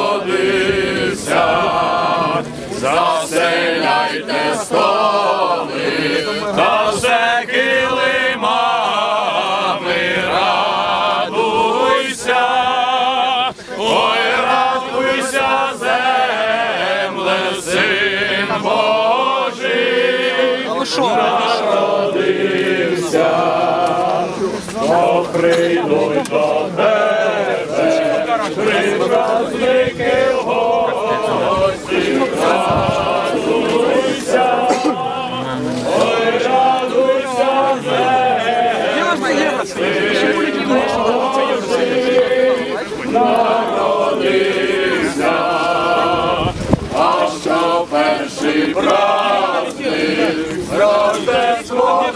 народився, заселяйте столи, та все килимами радуйся, ой, радуйся, земле, син Божий, ну народився, О, до тебе прикрасники в гості, радуйся, ой, радуйся, народився, а що перший праздник, Рождество